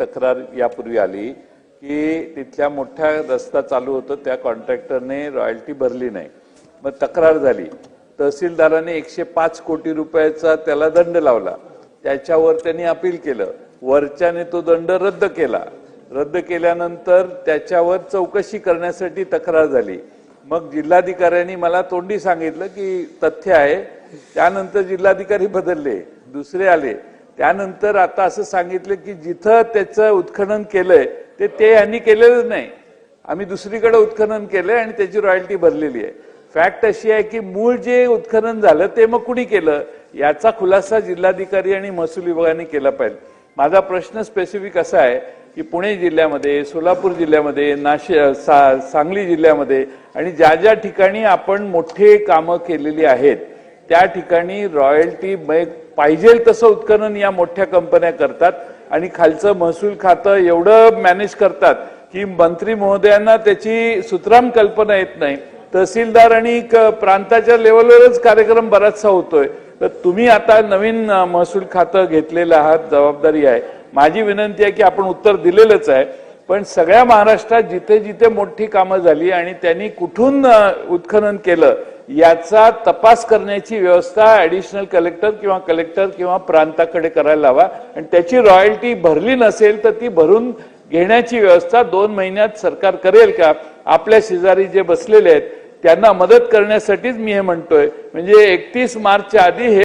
तक्रार यापूर्वी आली की तिथल्या मोठ्या रस्ता चालू होतो त्या कॉन्ट्रॅक्टरने रॉयल्टी भरली नाही. मग तक्रार झाली. तहसीलदाराने एकशे पाच कोटी रुपयाचा त्याला दंड लावला. त्याच्यावर त्यांनी अपील केलं. वरच्याने तो दंड रद्द केला. रद्द केल्यानंतर त्याच्यावर चौकशी करण्यासाठी तक्रार झाली. मग जिल्हाधिकाऱ्यांनी मला तोंडी सांगितलं की तथ्य आहे. त्यानंतर जिल्हाधिकारी बदलले दुसरे आले. त्यानंतर आता असं सांगितलं की जिथं त्याचं उत्खनन केलंय ते ते यांनी केलेलं नाही. आम्ही दुसरीकडे उत्खनन केलंय आणि त्याची रॉयल्टी भरलेली आहे. फॅक्ट अशी आहे की मूळ जे उत्खनन झालं ते मग कुणी केलं? याचा खुलासा जिल्हाधिकारी आणि महसूल विभागाने केला पाहिजे. माझा प्रश्न स्पेसिफिक असा आहे की पुणे जिल्ह्यामध्ये सोलापूर जिल्ह्यामध्ये नाशिक सा, सांगली जिल्ह्यामध्ये आणि ज्या ज्या ठिकाणी आपण मोठे कामं केलेली आहेत त्या ठिकाणी रॉयल्टी पाहिजे तसं उत्खनन या मोठ्या कंपन्या करतात आणि खालचं महसूल खातं एवढं मॅनेज करतात की मंत्री महोदयांना त्याची सुतराम कल्पना येत नाही. तहसीलदार आणि प्रांताच्या लेवलवरच कार्यक्रम बराचसा होतोय. तर तुम्ही आता नवीन महसूल खातं घेतलेलं आहात जबाबदारी आहे. माझी विनंती आहे की आपण उत्तर दिलेलंच आहे. पण सगळ्या महाराष्ट्रात जिथे जिथे मोठी कामं झाली आणि त्यांनी कुठून उत्खनन केलं याचा तपास करण्याची व्यवस्था ऍडिशनल कलेक्टर किंवा कलेक्टर किंवा प्रांताकडे करायला हवा आणि त्याची रॉयल्टी भरली नसेल तर ती भरून घेण्याची व्यवस्था दोन महिन्यात सरकार करेल का? आपल्या शेजारी जे बसलेले आहेत त्यांना मदत करण्यासाठीच मी हे म्हणतोय. म्हणजे एकतीस मार्चच्या आधी हे